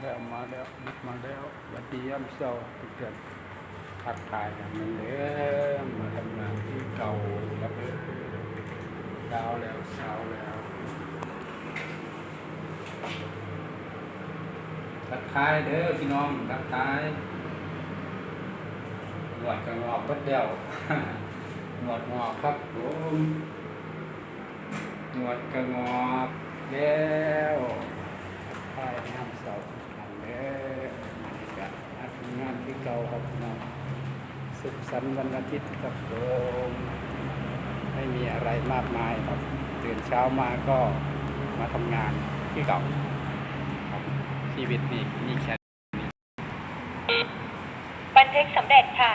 แล้วมาแล้วมาแล้ววัดดียามเช้าทุกท่านทักทายกันเหมือนเดิมมาทำงานที่เก่าครับเออเช้าแล้วเช้าแล้วทักทายเด้อพี่น้องทักทายหนวดกับงอกบัดเดียวหนวดงอกครับผมหนวดกับงอกแล้วทายน้ำเสาทางเด้อบรรยากาศมาทำงานที่ เก่าครับพี่น้องสุขสันต์วันอาทิตย์ครับผมไม่มีอะไรมากมายครับตื่นเช้ามาก็มาทำงานที่เก่าครับชีวิตนี่มีแค่บันทึกสำเร็จค่ะ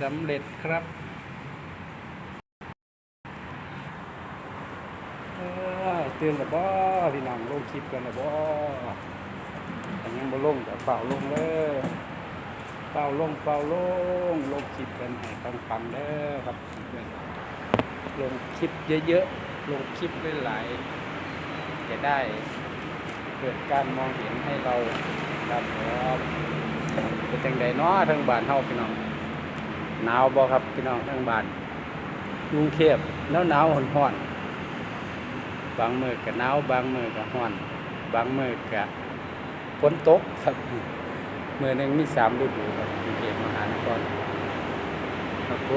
สำเร็จครับเอ้ยตื่นแล้วบ่พี่น้องลงคลิปกันแล้วบ่แต่ยังบ่ลงแต่เป่าลงเลย เป่าลงเป่าลงลงคลิปกันให้ฟังๆเด้อครับลงคลิปเยอะๆลงคลิปหลายๆจะได้เกิดการมองเห็นให้เราครับผมเป็นจังใดเนาะทางบ้านเฮาพี่น้องหนาวบ่ครับพี่น้องทั้งบ้านกรุงเทพหนาวหนาวๆร้อนบางมือก็หนาวบางมือก็ร้อน บางมือก็ฝนตกครับ เมื้อหนึงมีสามฤดูครับกรุงเทพมหานครครับผ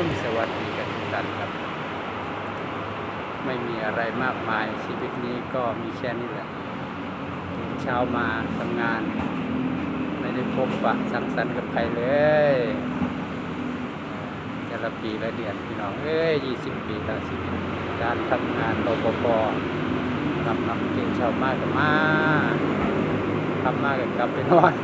มสวัสดีกันทุกท่านครับ ไม่มีอะไรมากมายชีวิตนี้ก็มีแค่นี้แหละเช้ามาทำงาน ไม่ได้พบปะสังสรรค์กับใครเลยแต่ละปีละเดือนพี่น้องเอ้ยยี่สิบปีละชีวิตการทำงานรปภทำนำเก่งชาวมากกับมาทำมากกับกลับไปนอน